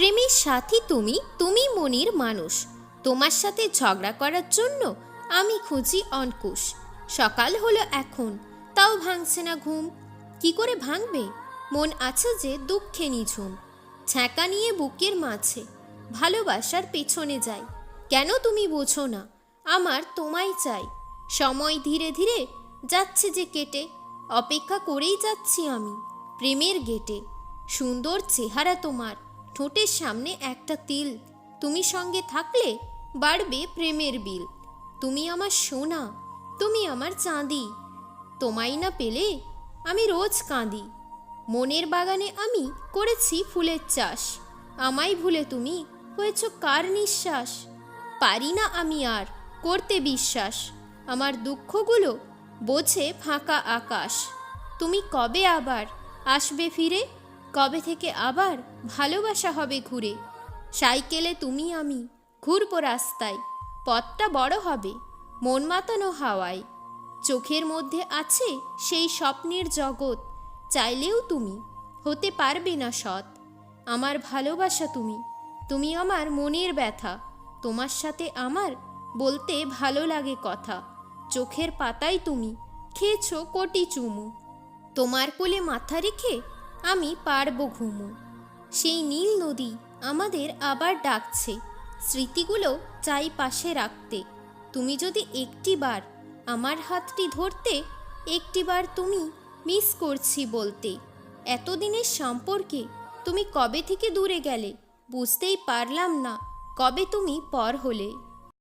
প্রেমের সাথী তুমি তুমি মনির মানুষ। তোমার সাথে ঝগড়া করার জন্য আমি খুঁজি অঙ্কুশ সকাল হলো এখন, তাও ভাঙছে না ঘুম। কি করে ভাঙবে? মন আছে যে দুঃখে নিঝুম। ছ্যাঁকা নিয়ে বুকের মাঝে, ভালোবাসার পেছনে যাই। কেন তুমি বোঝো না, আমার তোমায় চাই। সময় ধীরে ধীরে যাচ্ছে যে কেটে, অপেক্ষা করেই যাচ্ছি আমি, প্রেমের গেটে। সুন্দর চেহারা তোমার ঠোঁটের সামনে একটা তিল। তুমি সঙ্গে থাকলে বাড়বে প্রেমের বিল। তুমি আমার সোনা, তুমি আমার চাঁদি। তোমাই না পেলে আমি রোজ কাঁদি। মনের বাগানে আমি করেছি ফুলের চাষ। আমায় ভুলে তুমি হয়েছ কার নিঃশ্বাস? পারি না আমি আর করতে বিশ্বাস। আমার দুঃখগুলো বোঝে ফাঁকা আকাশ। তুমি কবে আবার আসবে ফিরে? কবে থেকে আবার ভালোবাসা হবে ঘুরে? সাইকেলে তুমি আমি, ঘুরবো রাস্তায়। পথটা বড় হবে, মন মাতানো হাওয়ায়। চোখের মধ্যে আছে সেই স্বপ্নের জগৎ, চাইলেও তুমি হতে পারবে না সৎ। আমার ভালোবাসা তুমি তুমি আমার মনের ব্যথা। তোমার সাথে আমার বলতে ভালো লাগে কথা। চোখের পাতায় তুমি খেয়েছো কোটি চুমু। তোমার কোলে মাথা রেখে আমি পারব ঘুমু। সেই নীল নদী আমাদের আবার ডাকছে। স্মৃতিগুলো চাই পাশে রাখতে। তুমি যদি একটিবার আমার হাতটি ধরতে, একটিবার তুমি মিস করছি বলতে। এতদিনের সম্পর্কে তুমি কবে থেকে দূরে গেলে? বুঝতেই পারলাম না কবে তুমি পর হলে।